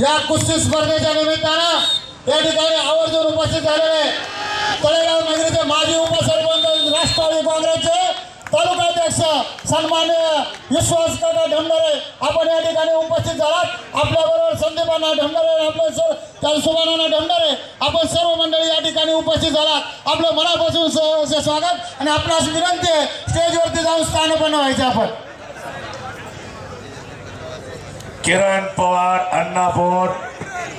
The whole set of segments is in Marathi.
या कुस्ती स्पर्धेच्या निमित्तानं या ठिकाणी आवर्जून उपस्थित झालेले तळेगाव नगरीचे माजी उपसरपंच राष्ट्रवादी काँग्रेसचे तालुकाध्यक्ष सन्मान्य विश्वास काका ढमडरे आपण या ठिकाणी उपस्थित झालात. आपल्याबरोबर संदीपांना ढमडरे आपले सर सुभानाना ढमडरे आपण सर्व मंडळी या ठिकाणी उपस्थित झालात. आपलं मनापासून स्वागत आणि आपणास विनंती आहे स्टेजवरती जाऊन स्थान व्हायचं आपण. किरण पवार अण्णापूर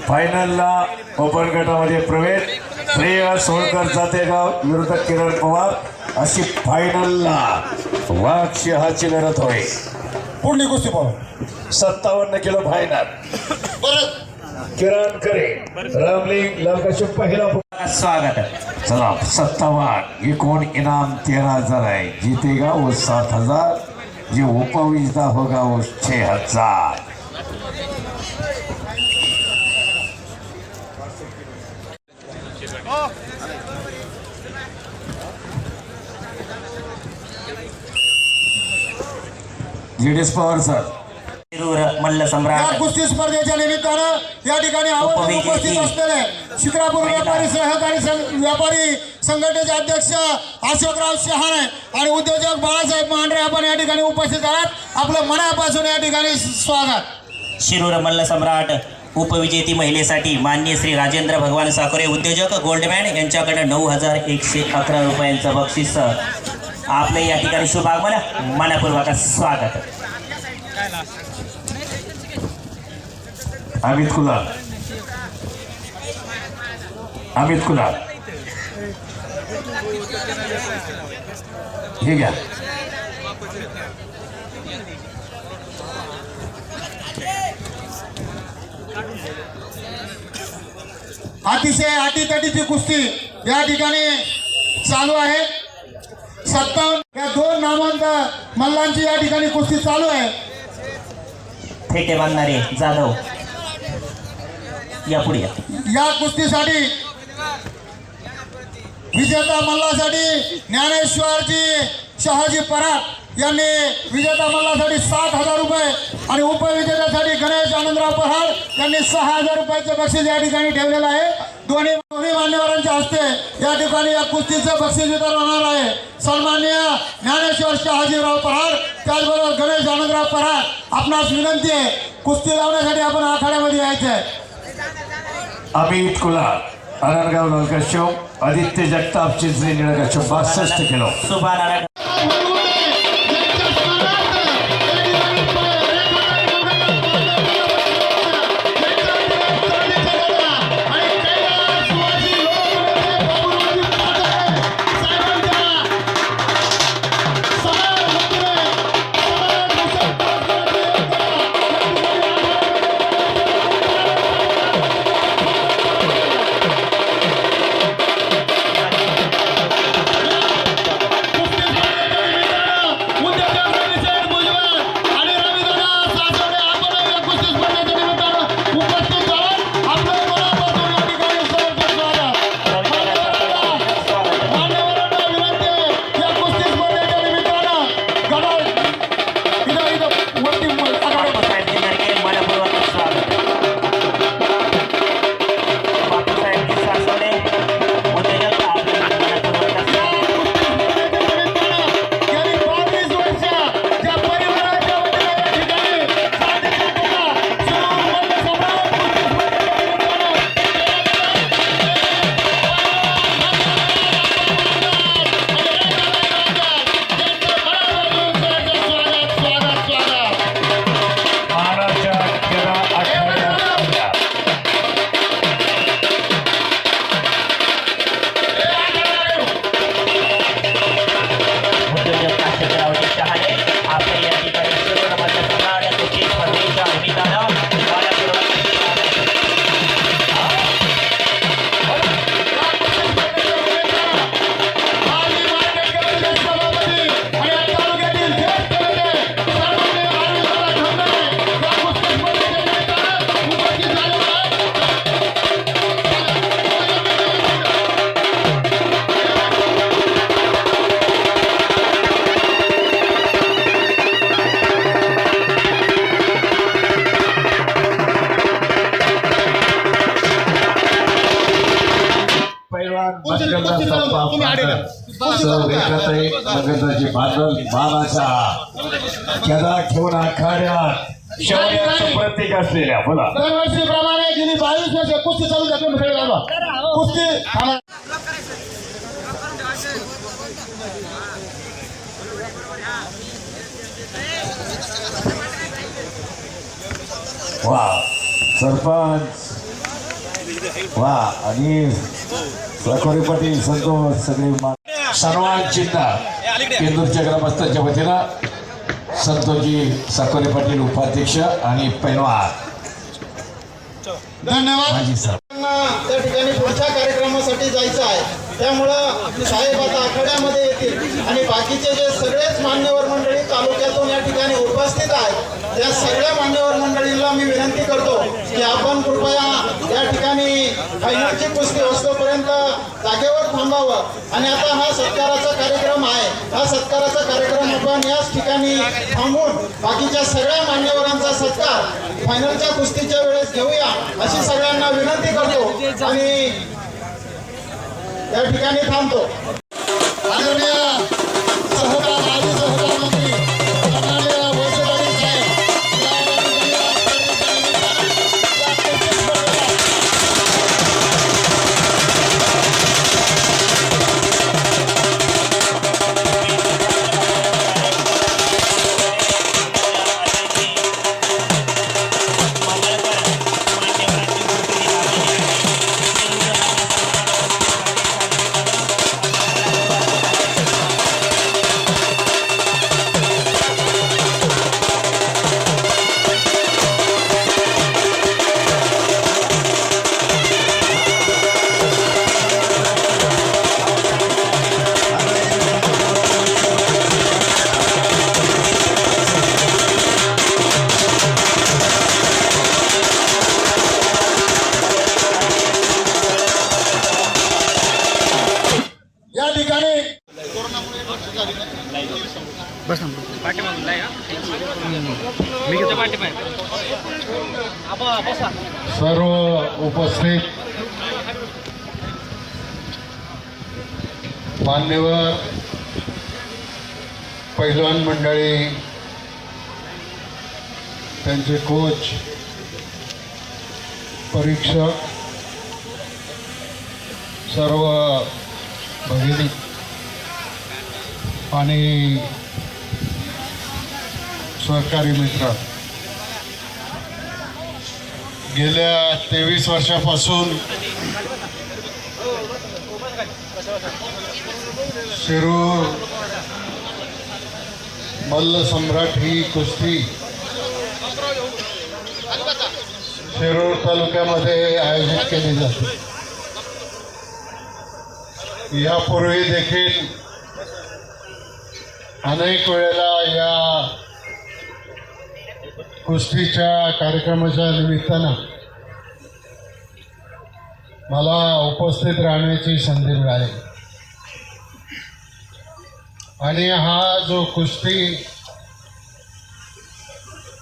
फायनलला ओपन गटामध्ये प्रवेश. प्रिया सोळकर जातेगाव विरुद्ध किरण पवार अशी फायनलला वाघ सिंहाची लढत होय. पुढली कुस्ती पाहू. सत्तावन्न किलो फायनल परत किरण करे रामलिंग लालकाशी पहिला स्वागत. है चला सत्तावन्न एकूण इनाम तेरह हजार है जीतेगा वो सात हजार जो उपविजेता होगा वो छह हजार. GDS Pawar sir. शिरूर मल्ल सम्राट. कुस्ती स्पर्धेच्या निमित्तानं या ठिकाणी. उपस्थित असलेले शिक्रापूर व्यापारी सहकारी संघ- व्यापारी संघटनेचे अध्यक्ष अशोकराव शहाणे आणि उद्योजक बाळासाहेब मांढरे आपण या ठिकाणी उपस्थित आहात. आपलं मनापासून या ठिकाणी स्वागत. शिरूर मल्ल सम्राट. उपविजेती महिलेसाठी मान्य श्री राजेंद्र भगवान साकोरे उद्योजक गोल्डमॅन यांच्याकडे नऊ हजार एकशे अकरा रुपयांचं बक्षीस. आपले या ठिकाणी शुभ आगमन मनापूर्वक स्वागत। अमित कुलाल। अमित कुलाल। हे घ्या अतिशय अटीतटीची कुस्ती या चालू आहे. सत्तावन्न या दोन नामांत मल्लांची या ठिकाणी कुस्ती चालू आहे फेटे बांधणारे जाधव या पुढे या. कुस्तीसाठी विजेता मल्लासाठी ज्ञानेश्वरजी शहाजी पराट यांनी विजेता मल्लासाठी सात हजार रुपये आणि उपविजेत्यासाठी गणेश आनंदराव पहाड यांनी सहा हजार रुपयाचं बक्षीस या ठिकाणी ठेवलेलं आहे दोन्ही दोन्ही मान्यवरांच्या हस्ते या ठिकाणी या कुस्तीचं बक्षीस वितरण होणार आहे. सन्मान्य ज्ञानेश्वर शहाजीराव पहाड त्याचबरोबर गणेश आनंदराव पहाड आपणास विनंती आहे कुस्ती लावण्यासाठी आपण आखाड्यामध्ये यायचं आहे अमित कुलाल अनंतगाव नलकश्यप आदित्य जगताप चिंचणे निळकश्यप बासष्ट किलो. सुभानारायण केदा ठेवून आखाड्यात. शौर्याचं प्रतीक असलेल्या बोला. दरवर्षीप्रमाणे गेली बावीस वर्ष. कुस्ती चालू जाते खेळायला. कुस्ती थांबा. वा सरपंच. वा आणि सखोरी पाटील संतोष सगळे सन्मान चिन्ह केंदूरच्या ग्रामस्थांच्या वतीनं संतोषजी साकोरे पाटील उपाध्यक्ष आणि पैलवान. धन्यवाद. त्या ठिकाणी पुढच्या कार्यक्रमासाठी जायचं आहे. त्यामुळं साहेब आता आखाड्यामध्ये येतील. आणि बाकीचे जे सगळेच मान्यवर मंडळी तालुक्यातून या ठिकाणी उपस्थित आहेत त्या सगळ्या मान्यवर मंडळींना मी विनंती करतो की आपण कृपया या ठिकाणी फायनलची कुस्ती असतोपर्यंत जागेवर थांबावं. आणि आता हा सत्काराचा कार्यक्रम आहे. हा सत्काराचा कार्यक्रम आपण याच ठिकाणी थांबून बाकीच्या सगळ्या मान्यवरांचा सत्कार फायनलच्या कुस्तीच्या वेळेस घेऊया अशी सगळ्यांना विनंती करतो. आणि या ठिकाणी थांबतो. सर्व उपस्थित मान्यवर पैलवान मंडळी त्यांचे कोच परीक्षक सर्व भगिनी आणि सहकारी मित्र. गेल्या तेवीस वर्षापासून शिरूर मल्ल सम्राट ही कुस्ती शिरूर तालुक्यामध्ये आयोजित केली जाते. यापूर्वी देखील अनेक वेळेला या कुस्तीच्या कार्यक्रमाच्या निमित्तानं मला उपस्थित राहण्याची संधी मिळाली. आणि हा जो कुस्ती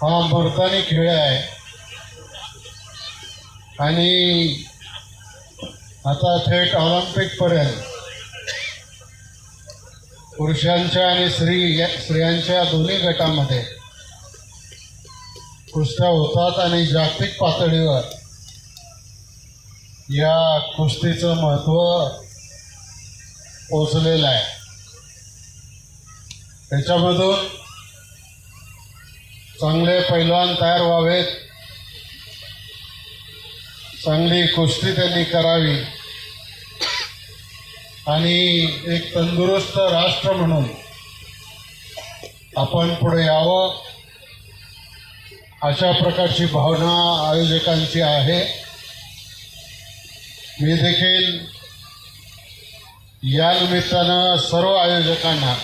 हा मर्दानी खेळ आहे. आणि आता थेट ऑलिम्पिकपर्यंत पुरुषांच्या आणि स्त्री या स्त्रियांच्या दोन्ही गटामध्ये कुस्त्या होतात आणि जागतिक पातळीवर या कुस्तीचं महत्त्व पोचलेलं आहे. त्याच्यामधून चांगले पैलवान तयार व्हावेत. चांगली कुस्ती त्यांनी करावी. आणि एक तंदुरुस्त राष्ट्र म्हणून आपण पुढे यावं. अशा प्रकारची भावना आयोजकांची आहे. मी देखील या निमित्तानं सर्व आयोजकांना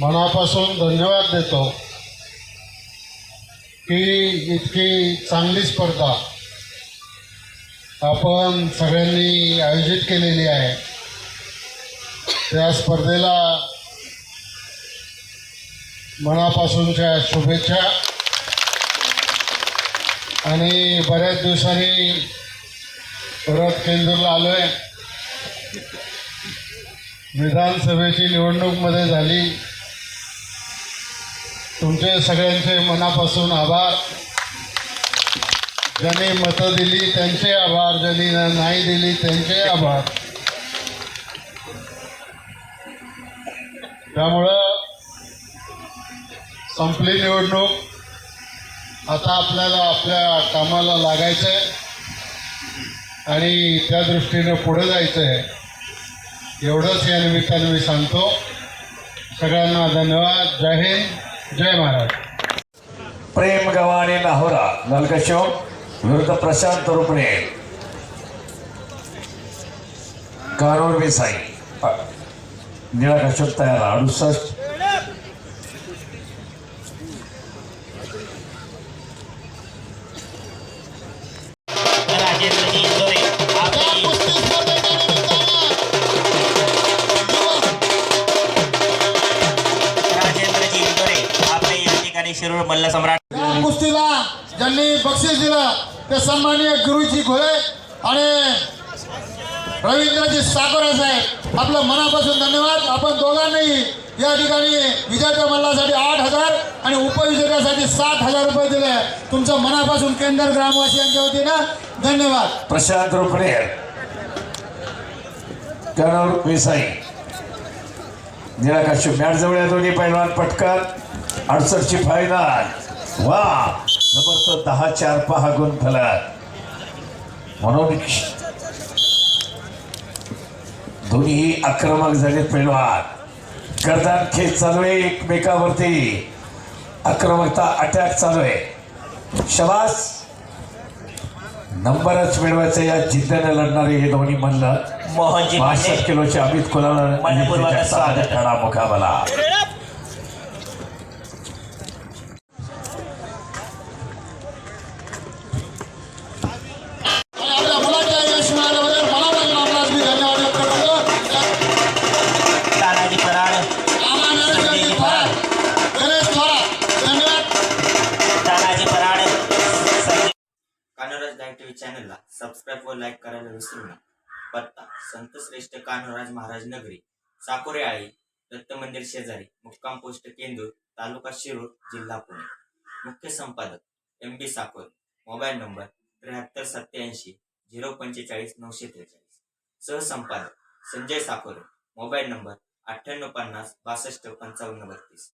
मनापासून धन्यवाद देतो की इतकी चांगली स्पर्धा आपण सगळ्यांनी आयोजित केलेली आहे. त्या स्पर्धेला मनापासूनच्या शुभेच्छा. आणि बऱ्याच दिवसांनी परत केंद्रला आलोय. विधानसभेची निवडणूकमध्ये झाली. तुमचे सगळ्यांचे मनापासून आभार. ज्यांनी मतं दिली त्यांचे आभार ज्यांनी नाही दिली त्यांचे आभार. त्यामुळं संपली निवडणूक. आता आपल्याला आपल्या कामाला लागायचं आहे आणि त्या दृष्टीनं पुढे जायचं आहे एवढंच या निमित्तानं मी सांगतो. सगळ्यांना धन्यवाद. जय हिंद. जय महाराज. प्रेम गव्हाणे लाहोरा नलकशो विरुद्ध प्रशांत रुपणे कानूर विसाई निळा कशोक तयार अडुसष्ट बक्षीस दिला ते सन्माननीय गुरुजी घोळे आणि रवींद्रजी साकोरा साहेब आपलं मनापासून धन्यवाद. आपण दोघांनाही या ठिकाणी विजेत्या मल्लासाठी आठ हजार आणि उपविजेत्यासाठी सात हजार रुपये दिले. तुमचं मनापासून केंद्र ग्रामवासियांच्या वतीनं धन्यवाद. प्रशांत रुपणे कानूर विसाई निळा मॅट जवळ या दोन्ही पैलवान पटकन. अडसष्टची फायनल वा! जबरदस्त दहा चार पहा गुण फलक म्हणून दोन्ही आक्रमक झालेत पैलवान गर्दन खेच चालू आहे एकमेकावरती. आक्रमकता अटॅक चालू आहे. शबास. नंबरच मिळवायचं या जिद्दीने लढणारे हे दोन्ही म्हणलं. पांडे किलोचे अमित कुलाला मुकाबला. कान्होराज लाईव्ह टीव्ही चॅनलला सबस्क्राईब व लाईक करायला विसरू नका. पत्ता संत श्रेष्ठ कान्होराज महाराज नगरी साकोरे आळी दत्त मंदिर शेजारी मुक्काम पोस्ट केंदूर तालुका शिरूर जिल्हा पुणे. मुख्य संपादक M B Sakor mobile number त्र्याहत्तर सत्याऐंशी झिरो पंचेचाळीस नऊशे त्रेचाळीस. सहसंपादक संजय साकोरे मोबाईल नंबर अठ्ठ्याण्णव पन्नास बासष्ट पंचावन्न बत्तीस.